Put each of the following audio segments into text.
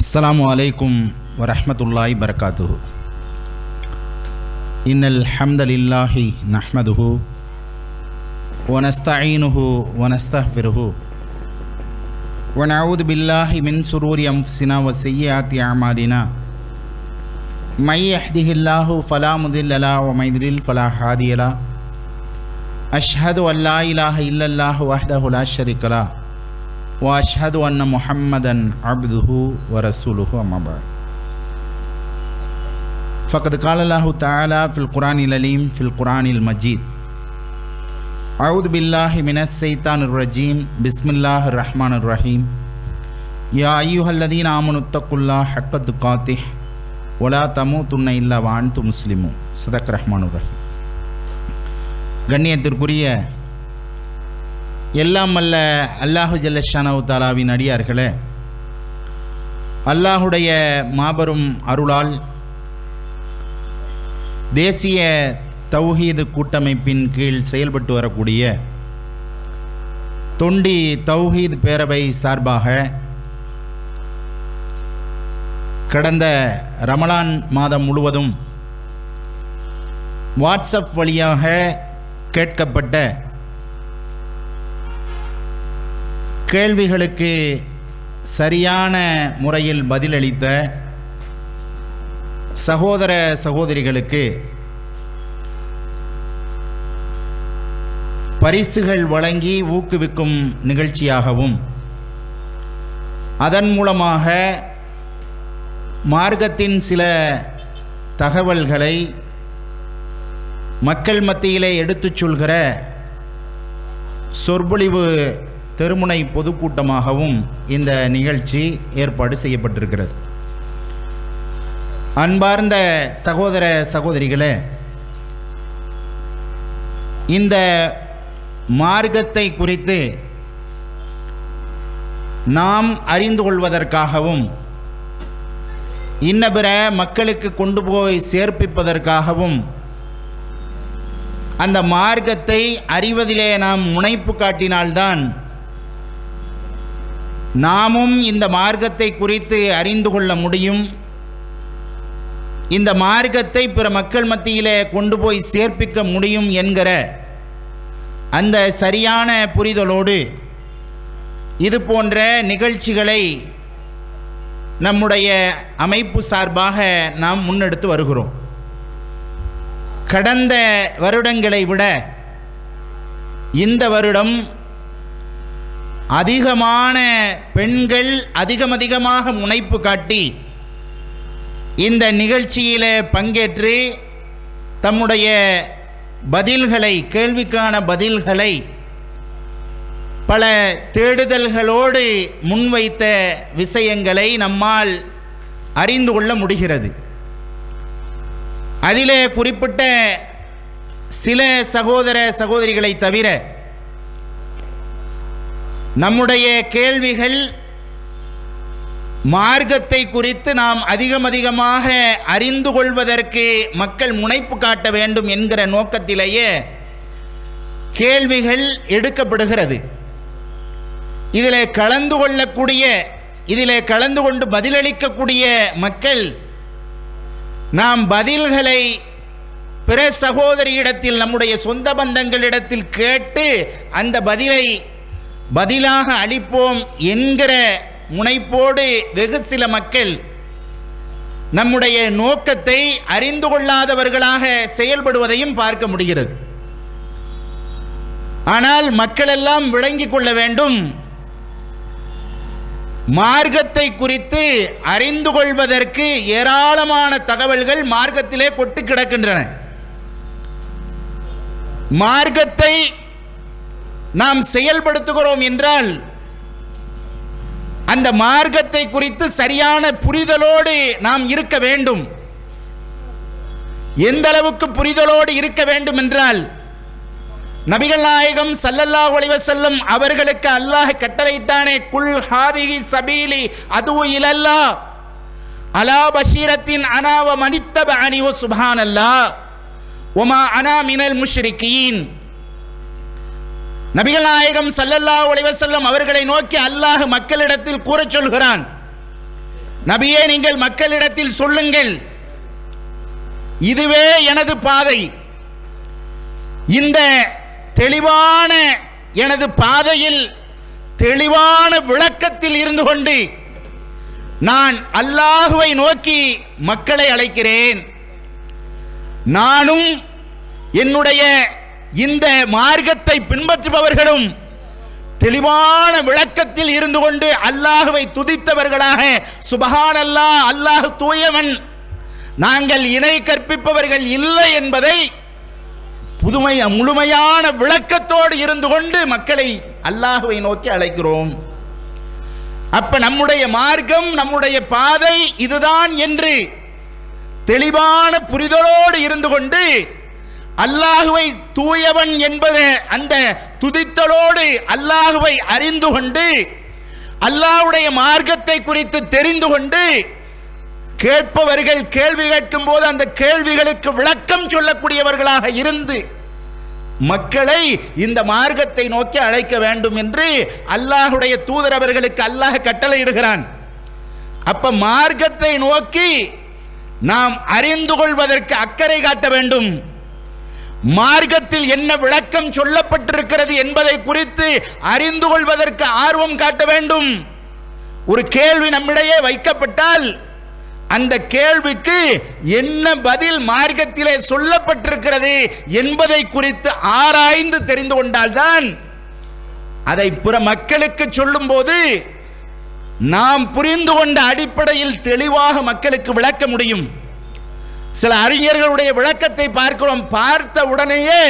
السلام عليكم ورحمة الله وبركاته. إن الحمد لله نحمده ونستعينه ونستغفره ونعوذ بالله من شرور أنفسنا وسيئات أعمالنا. من يهده الله فلا مضل له ومن يضلل فلا هادي له. أشهد أن لا إله إلا الله وحده لا شريك له. واشهد ان محمدا عبده ورسوله اما بعد فقد قال الله تعالى في القران العليم في القران المجيد اعوذ بالله من الشيطان الرجيم بسم الله الرحمن الرحيم يا ايها الذين امنوا اتقوا الله حق تقاته ولا تموتن الا وانتم مسلمون صدق الرحمن الرحيم கண்ணியத்திற்குரிய எல்லாம் அல்ல அல்லாஹு ஜல்லஷானவு தாலாவின் அடியார்களே. அல்லாஹுடைய மாபெரும் அருளால் தேசிய தௌஹீது கூட்டமைப்பின் கீழ் செயல்பட்டு வரக்கூடிய தொண்டி தௌஹீத் பேரவை சார்பாக கடந்த ரமலான் மாதம் முழுவதும் வாட்ஸ்அப் வழியாக கேட்கப்பட்ட கேள்விகளுக்கு சரியான முறையில் பதிலளித்த சகோதர சகோதரிகளுக்கு பரிசுகள் வழங்கி ஊக்குவிக்கும் நிகழ்ச்சியாகவும் அதன் மூலமாக மார்க்கத்தின் சில தகவல்களை மக்கள் மத்தியிலே எடுத்துச் சொல்கிற சொற்பொழிவு தெருமுனை பொதுக்கூட்டமாகவும் இந்த நிகழ்ச்சி ஏற்பாடு செய்யப்பட்டிருக்கிறது. அன்பார்ந்த சகோதர சகோதரிகளே இந்த மார்க்கத்தை குறித்து நாம் அறிந்து கொள்வதற்காகவும் இன்னபிற மக்களுக்கு கொண்டு போய் சேர்ப்பிப்பதற்காகவும் அந்த மார்க்கத்தை அறிவதிலே நாம் முனைப்பு காட்டினால்தான் நாமும் இந்த மார்க்கத்தை குறித்து அறிந்து கொள்ள முடியும். இந்த மார்க்கத்தை பிற மக்கள் மத்தியிலே கொண்டு போய் சேர்ப்பிக்க முடியும் என்கிற அந்த சரியான புரிதலோடு இது போன்ற நிகழ்ச்சிகளை நம்முடைய அமைப்பு சார்பாக நாம் முன்னெடுத்து வருகிறோம். கடந்த வருடங்களை விட இந்த வருடம் அதிகமான பெண்கள் அதிகம் அதிகமாக முனைப்பு காட்டி இந்த நிகழ்ச்சியில் பங்கேற்று தம்முடைய பதில்களை கேள்விக்கான பதில்களை பல தேடுதல்களோடு முன்வைத்த விஷயங்களை நம்மால் அறிந்து கொள்ள முடிகிறது. அதிலே குறிப்பிட்ட சில சகோதர சகோதரிகளை தவிர நம்முடைய கேள்விகள் மார்க்கத்தை குறித்து நாம் அதிகம் அதிகமாக அறிந்து கொள்வதற்கு மக்கள் முனைப்பு காட்ட வேண்டும் என்கிற நோக்கத்திலேயே கேள்விகள் எடுக்கப்படுகிறது. இதில் கலந்து கொள்ளக்கூடிய இதில் கலந்து கொண்டு பதிலளிக்கக்கூடிய மக்கள் நாம் பதில்களை பிற சகோதரியிடத்தில் நம்முடைய சொந்த பந்தங்களிடத்தில் கேட்டு அந்த பதிலை பதிலாக அளிப்போம் என்கிற முனைப்போடு வெகு சில மக்கள் நம்முடைய நோக்கத்தை அறிந்து கொள்ளாதவர்களாக செயல்படுவதையும் பார்க்க முடிகிறது. ஆனால் மக்களெல்லாம் விளங்கி விளங்கிக் கொள்ள வேண்டும். மார்க்கத்தை குறித்து அறிந்து கொள்வதற்கு ஏராளமான தகவல்கள் மார்க்கத்திலே கொட்டு கிடக்கின்றன. மார்க்கத்தை நாம் செயல்படுத்துகிறோம் என்றால் அந்த மார்க்கத்தை குறித்து சரியான புரிதலோடு நாம் இருக்க வேண்டும். எந்த அளவுக்கு புரிதலோடு இருக்க வேண்டும் என்றால் நபிகள் நாயகம் சல்லல்லா ஒளிவ செல்லும் அவர்களுக்கு அல்லாஹ் கட்டளையிட்டானே குல் ஹாதிகி சபீலி அதுவு இலல்லா அலா பஷீரத்தின் அனாவ மனித்தப அணிவோ சுபான் அல்லா ஒமா அனா மினல் முஷ்ரிகீன். நபிகள் நாயகம் சல்லல்லா அலைஹி செல்லம் அவர்களை நோக்கி அல்லாஹ் மக்களிடத்தில் கூறச் சொல்கிறான். நபியே நீங்கள் மக்களிடத்தில் சொல்லுங்கள். இதுவே எனது பாதை. இந்த தெளிவான எனது பாதையில் தெளிவான விளக்கத்தில் இருந்து கொண்டு நான் அல்லாஹுவை நோக்கி மக்களை அழைக்கிறேன். நானும் என்னுடைய இந்த மார்க்கத்தை பின்பற்றுபவர்களும் தெளிவான விளக்கத்தில் இருந்து கொண்டு அல்லாஹுவை துதித்தவர்களாக சுபஹான் அல்லாஹ் அல்லாஹ் தூயவன் நாங்கள் இணை கற்பிப்பவர்கள் இல்லை என்பதை புதுமை முழுமையான விளக்கத்தோடு இருந்து கொண்டு மக்களை அல்லாஹுவை நோக்கி அழைக்கிறோம். அப்ப நம்முடைய மார்க்கம் நம்முடைய பாதை இதுதான் என்று தெளிவான புரிதலோடு இருந்து கொண்டு அல்லாஹுவை தூயவன் என்பது அந்த துதித்தலோடு அல்லாஹுவை அறிந்து கொண்டு அல்லாஹுடைய மார்க்கத்தை குறித்து தெரிந்து கொண்டு கேட்பவர்கள் கேள்வி கேட்கும் போது அந்த கேள்விகளுக்கு விளக்கம் சொல்லக்கூடியவர்களாக இருந்து மக்களை இந்த மார்க்கத்தை நோக்கி அழைக்க வேண்டும் என்று அல்லாஹுடைய தூதர் அவர்களுக்கு அல்லாஹ் கட்டளையிடுகிறான். அப்ப மார்க்கத்தை நோக்கி நாம் அறிந்து கொள்வதற்கு அக்கறை காட்ட வேண்டும். மார்க்கத்தில் என்ன விளக்கம் சொல்லப்பட்டிருக்கிறது என்பதை குறித்து அறிந்து கொள்வதற்கு ஆர்வம் காட்ட வேண்டும். ஒரு கேள்வி நம்மிடையே வைக்கப்பட்டால் அந்த கேள்விக்கு என்ன பதில் மார்க்கத்திலே சொல்லப்பட்டிருக்கிறது என்பதை குறித்து ஆராய்ந்து தெரிந்து கொண்டால்தான் அதை பிற மக்களுக்கு சொல்லும்போது நாம் புரிந்து கொண்ட அடிப்படையில் தெளிவாக மக்களுக்கு விளக்க முடியும். சில அறிஞர்களுடைய விளக்கத்தை பார்க்கிறோம். பார்த்த உடனேயே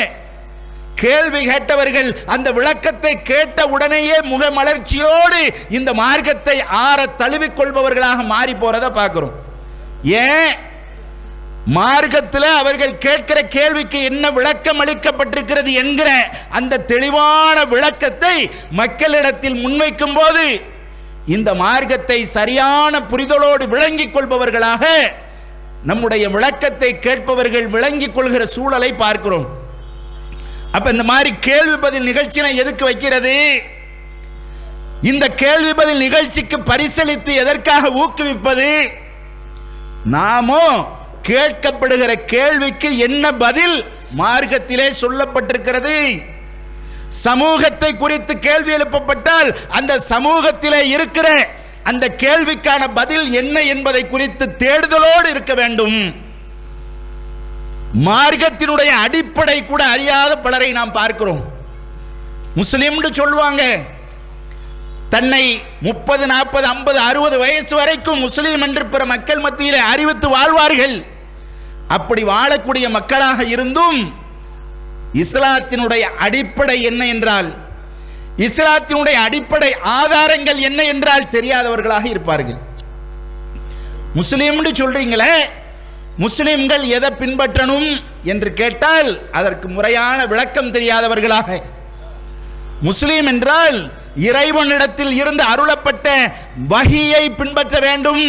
கேள்வி கேட்டவர்கள் அந்த விளக்கத்தை கேட்ட உடனேயே முகமலர்ச்சியோடு இந்த மார்க்கத்தை ஆற தழுவிக்கொள்பவர்களாக மாறி போறதை பார்க்கிறோம். ஏன்? மார்க்கத்தில் அவர்கள் கேட்கிற கேள்விக்கு என்ன விளக்கம் அளிக்கப்பட்டிருக்கிறது என்கிற அந்த தெளிவான விளக்கத்தை மக்களிடத்தில் முன்வைக்கும் போது இந்த மார்க்கத்தை சரியான புரிதலோடு விளங்கிக் கொள்பவர்களாக நம்முடைய விளக்கத்தை கேட்பவர்கள் விளங்கிக் கொள்கிற சூழலை பார்க்கிறோம். அப்ப இந்த மாதிரி கேள்வி பதில் நிகழ்ச்சினை எதுக்கு வைக்கிறது? இந்த கேள்வி பதில் நிகழ்ச்சிக்கு பரிசளித்து எதற்காக ஊக்குவிப்பது? நாமோ கேட்கப்படுகிற கேள்விக்கு என்ன பதில் மார்க்கத்திலே சொல்லப்பட்டிருக்கிறது? சமூகத்தை குறித்து கேள்வி எழுப்பப்பட்டால் அந்த சமூகத்திலே இருக்கிற அந்த கேள்விக்கான பதில் என்ன என்பதை குறித்து தேடுதலோடு இருக்க வேண்டும். மார்க்கத்தினுடைய அடிப்படை கூட அறியாத பலரை நாம் பார்க்கிறோம். முஸ்லீம்னு சொல்லுவாங்க. தன்னை முப்பது நாற்பது ஐம்பது அறுபது வயசு வரைக்கும் முஸ்லீம் என்று பிற மக்கள் மத்தியில் அறிவித்து வாழ்வார்கள். அப்படி வாழக்கூடிய மக்களாக இருந்தும் இஸ்லாத்தினுடைய அடிப்படை என்ன என்றால் இஸ்லாத்தினுடைய அடிப்படை ஆதாரங்கள் என்ன என்றால் தெரியாதவர்களாக இருப்பார்கள். முஸ்லீம்னு சொல்றீங்களே முஸ்லிம்கள் எதை பின்பற்றணும் என்று கேட்டால் அதற்கு முறையான விளக்கம் தெரியாதவர்களாக. முஸ்லீம் என்றால் இறைவனிடத்தில் இருந்து அருளப்பட்ட வகியை பின்பற்ற வேண்டும்.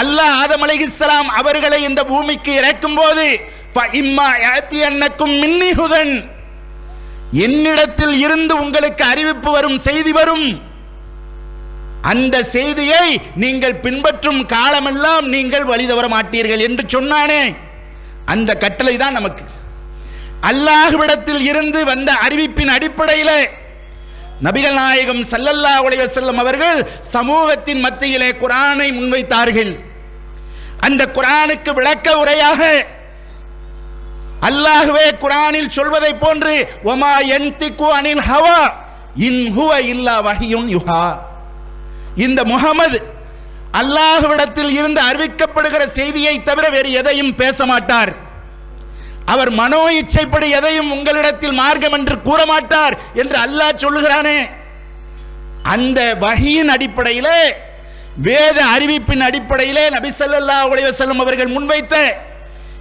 அல்லாஹ் ஆதம் அலிஹிஸ்லாம் அவர்களை இந்த பூமிக்கு இறக்கும் போது மின்னிஹுதன் என்னிடத்தில் இருந்து உங்களுக்கு அறிவிப்பு வரும் செய்தி வரும். அந்த செய்தியை நீங்கள் பின்பற்றும் காலமெல்லாம் நீங்கள் வழி தவற மாட்டீர்கள் என்று சொன்னானே. அந்த கட்டளை தான் நமக்கு. அல்லாஹ்விடத்தில் இருந்து வந்த அறிவிப்பின் அடிப்படையில் நபிகள் நாயகம் சல்லல்லா உலக செல்லும் அவர்கள் சமூகத்தின் மத்தியிலே குரானை முன்வைத்தார்கள். அந்த குரானுக்கு விளக்க உரையாக அல்லாஹுவே குரானில் சொல்வதை போன்று ஒமா என்திக்கு அனில் ஹவா? இன்ஹுவ இல்லா வகையும் யுஹா. இந்த முகமது அல்லாஹ்விடத்தில் இருந்து அறிவிக்கப்படுகிற செய்தியை தவிர வேறு எதையும் பேச மாட்டார். அவர் மனோ இச்சைப்படி எதையும் உங்களிடத்தில் மார்க்கம் என்று கூற மாட்டார் என்று அல்லாஹ் சொல்லுகிறானே. அந்த வகையின் அடிப்படையிலே வேத அறிவிப்பின் அடிப்படையிலே நபி ஸல்லல்லாஹு செல்லும் வஸல்லம் அவர்கள் முன்வைத்த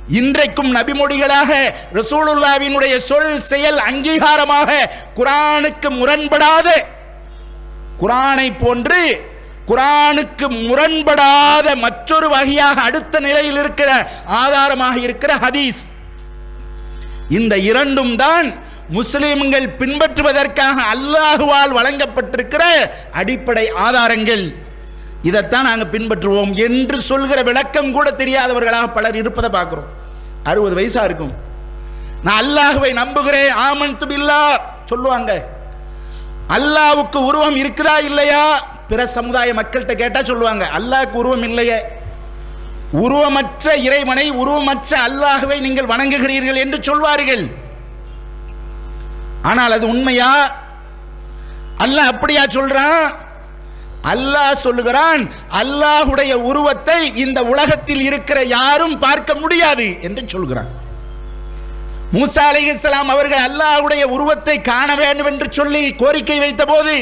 இன்றைக்கும் நபிமொழிகளாக ரசூலுல்லாவினுடைய சொல் செயல் அங்கீகாரமாக குரானுக்கு முரண்படாத குரானை போன்று குரானுக்கு முரண்படாத மற்றொரு வகையாக அடுத்த நிலையில் இருக்கிற ஆதாரமாக இருக்கிற ஹதீஸ். இந்த இரண்டும் தான் முஸ்லிம்கள் பின்பற்றுவதற்காக அல்லாஹுவால் வழங்கப்பட்டிருக்கிற அடிப்படை ஆதாரங்கள். இதைத்தான் நாங்கள் பின்பற்றுவோம் என்று சொல்கிற விளக்கம் கூட தெரியாதவர்களாக பலர் இருப்பதை பார்க்குறோம். அறுபது வயசாக இருக்கும். நான் அல்லாஹுவை நம்புகிறேன். ஆமன் துபில்லா சொல்லுவாங்க. அல்லாவுக்கு உருவம் இருக்குதா இல்லையா? பிற சமுதாய மக்கள்கிட்ட கேட்டால் சொல்லுவாங்க. அல்லாவுக்கு உருவம் இல்லையே. உருவமற்ற இறைவனை உருவமற்ற அல்லாஹுவை நீங்கள் வணங்குகிறீர்கள் என்று சொல்வார்கள். ஆனால் அது உண்மையா? அல்லாஹ் அப்படியா சொல்றான்? அல்லாஹ் சொல்லுகிறான் அல்லாஹுடைய உருவத்தை இந்த உலகத்தில் இருக்கிற யாரும் பார்க்க முடியாது என்று சொல்கிறான் மூசா இஸ்லாம் அவர்கள் அல்லாஹுடைய உருவத்தை காண வேண்டும் என்று சொல்லி கோரிக்கை வைத்த போது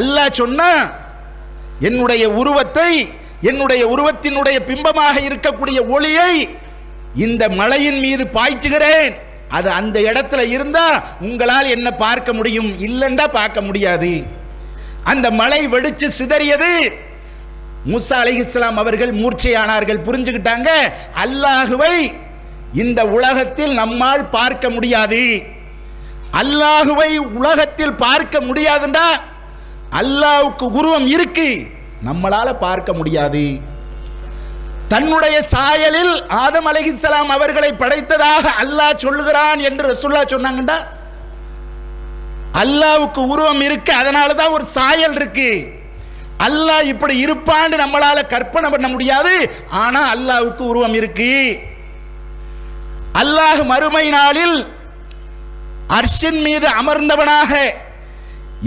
அல்லாஹ் சொன்னா என்னுடைய உருவத்தை என்னுடைய உருவத்தினுடைய பிம்பமாக இருக்கக்கூடிய ஒளியை இந்த மலையின் மீது பாய்ச்சுகிறேன். அது அந்த இடத்துல இருந்தா உங்களால் என்ன பார்க்க முடியும்? இல்லைண்டா பார்க்க முடியாது. அந்த மலை வெடிச்சு சிதறியது. மூசா இஸ்லாம் அவர்கள் மூர்ச்சையானார்கள் புரிஞ்சுக்கிட்டாங்க. அல்லாஹுவை இந்த உலகத்தில் நம்மால் பார்க்க முடியாது. அல்லாஹுவை உலகத்தில் பார்க்க முடியாதுண்டா அல்லாவுக்கு உருவம் இருக்கு. நம்மளால பார்க்க முடியாது. தன்னுடைய சாயலில் ஆதம் அலைஹிஸ்ஸலாம் அவர்களை படைத்ததாக அல்லாஹ் சொல்லுகிறான் என்று ரசுல்லா சொன்னாங்கண்டா? அல்லாவுக்கு உருவம் இருக்கு அதனால தான் ஒரு சாயல் இருக்கு. அல்லாஹ் இப்படி இருப்பான்னு நம்மளால கற்பனை பண்ண முடியாது ஆனா அல்லாவுக்கு உருவம் இருக்கு. அல்லாஹ் மறுமை நாளில் அர்ஷின் மீது அமர்ந்தவனாக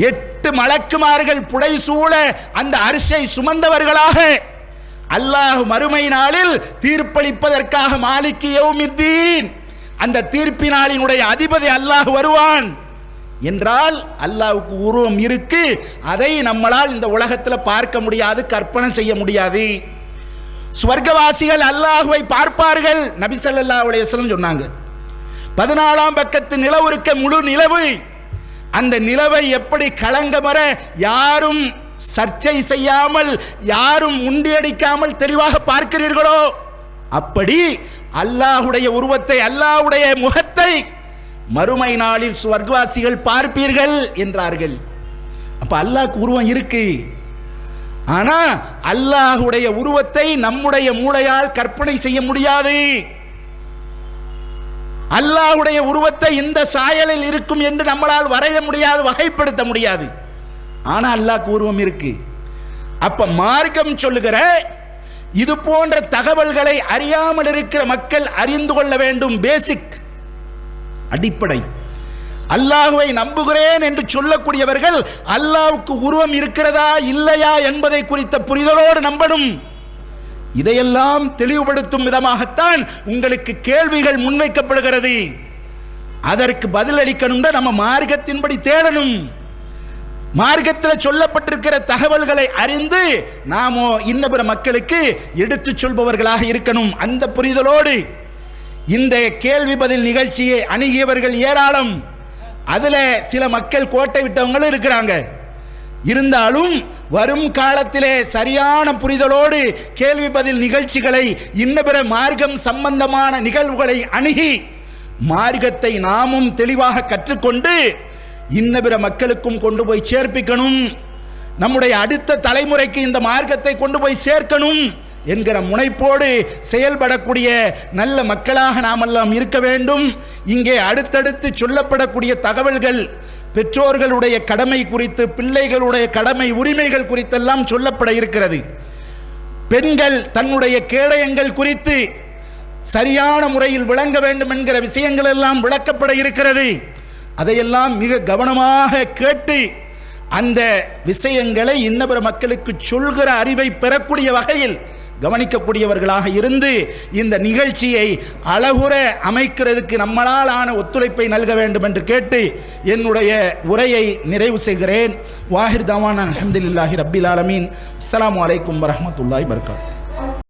எட்டு மலக்குமார்கள் புடைசூழ அந்த அரிசை சுமந்தவர்களாக அல்லாஹ் மறுமை நாளில் தீர்ப்பளிப்பதற்காக மாலிக்கு யௌமித்தீன். அந்த தீர்ப்பினாளினுடைய அதிபதி அல்லாஹ் வருவான். என்றால் அல்லாவுக்கு உருவம் இருக்கு. அதை நம்மளால் இந்த உலகத்தில் பார்க்க முடியாது கற்பனை செய்ய முடியாது. ஸ்வர்க்கவாசிகள் அல்லாஹுவை பார்ப்பார்கள் நபிசல்லா ஸல்லல்லாஹு சொன்னாங்க. பதினாலாம் பக்கத்து நிலவு இருக்க முழு நிலவு அந்த நிலவை எப்படி கலங்கமர யாரும் சர்ச்சை செய்யாமல் யாரும் முண்டியடிக்காமல் தெளிவாக பார்க்கிறீர்களோ அப்படி அல்லாஹுடைய உருவத்தை அல்லாஹுடைய முகத்தை மறுமை நாளில் சுவர்க்கவாசிகள் பார்ப்பீர்கள் என்றார்கள். அப்ப அல்லாஹ் உருவம் இருக்கு. ஆனா அல்லாஹுடைய உருவத்தை நம்முடைய மூளையால் கற்பனை செய்ய முடியாது. அல்லாஹுடைய உருவத்தை இந்த சாயலில் இருக்கும் என்று நம்மளால் வரைய முடியாது வகைப்படுத்த முடியாது. ஆனா அல்லாஹ் உருவம் இருக்கு. அப்ப மார்க்கம் சொல்லுகிற இது போன்ற தகவல்களை அறியாமல் இருக்கிற மக்கள் அறிந்து கொள்ள வேண்டும் பேசிக் அடிப்படை. அல்லாஹுவை நம்புகிறேன் என்று சொல்லக்கூடியவர்கள் அல்லாவுக்கு உருவம் இருக்கிறதா இல்லையா என்பதை குறித்த புரிதலோடு நம்பணும். இதையெல்லாம் தெளிவுபடுத்தும் விதமாகத்தான் உங்களுக்கு கேள்விகள் முன்வைக்கப்படுகிறது. அதற்கு பதிலளிக்கணும்னா நம்ம மார்க்கத்தின்படி தேடணும். மார்க்கத்தில் சொல்லப்பட்டிருக்கிற தகவல்களை அறிந்து நாமோ இன்னபிற மக்களுக்கு எடுத்துச் சொல்பவர்களாக இருக்கணும். அந்த புரிதலோடு இந்த கேள்வி பதில் நிகழ்ச்சியை அணுகியவர்கள் ஏராளம். அதில் சில மக்கள் கோட்டை விட்டவங்களும் இருக்கிறாங்க. இருந்தாலும் வரும் காலத்திலே சரியான புரிதலோடு கேள்வி பதில் நிகழ்ச்சிகளை இன்ன பிற மார்க்கம் சம்பந்தமான நிகழ்வுகளை அணுகி மார்க்கத்தை நாமும் தெளிவாக கற்றுக்கொண்டு இன்ன பிற மக்களுக்கும் கொண்டு போய் சேர்ப்பிக்கணும். நம்முடைய அடுத்த தலைமுறைக்கு இந்த மார்க்கத்தை கொண்டு போய் சேர்க்கணும். என்கிற முனைப்போடு செயல்படக்கூடிய நல்ல மக்களாக நாமெல்லாம் இருக்க வேண்டும். இங்கே அடுத்தடுத்து சொல்லப்படக்கூடிய தகவல்கள் பெற்றோர்களுடைய கடமை குறித்து பிள்ளைகளுடைய கடமை உரிமைகள் குறித்தெல்லாம் சொல்லப்பட இருக்கிறது. பெண்கள் தன்னுடைய கேடயங்கள் குறித்து சரியான முறையில் விளங்க வேண்டும் என்கிற விஷயங்கள் எல்லாம் விளக்கப்பட இருக்கிறது. அதையெல்லாம் மிக கவனமாக கேட்டு அந்த விஷயங்களை இன்னபிற மக்களுக்கு சொல்கிற அறிவை பெறக்கூடிய வகையில் கவனிக்கக்கூடியவர்களாக இருந்து இந்த நிகழ்ச்சியை அழகுற அமைக்கிறதுக்கு நம்மளால் ஆன ஒத்துழைப்பை நல்க வேண்டும் என்று கேட்டு என்னுடைய உரையை நிறைவு செய்கிறேன். வாஹிர் தவான் அஹமதுல்லாஹி ரபில் ஆலமீன். அஸ்லாம் வலைக்கம் வரமத்துல்லாய் வபரகாத்துஹு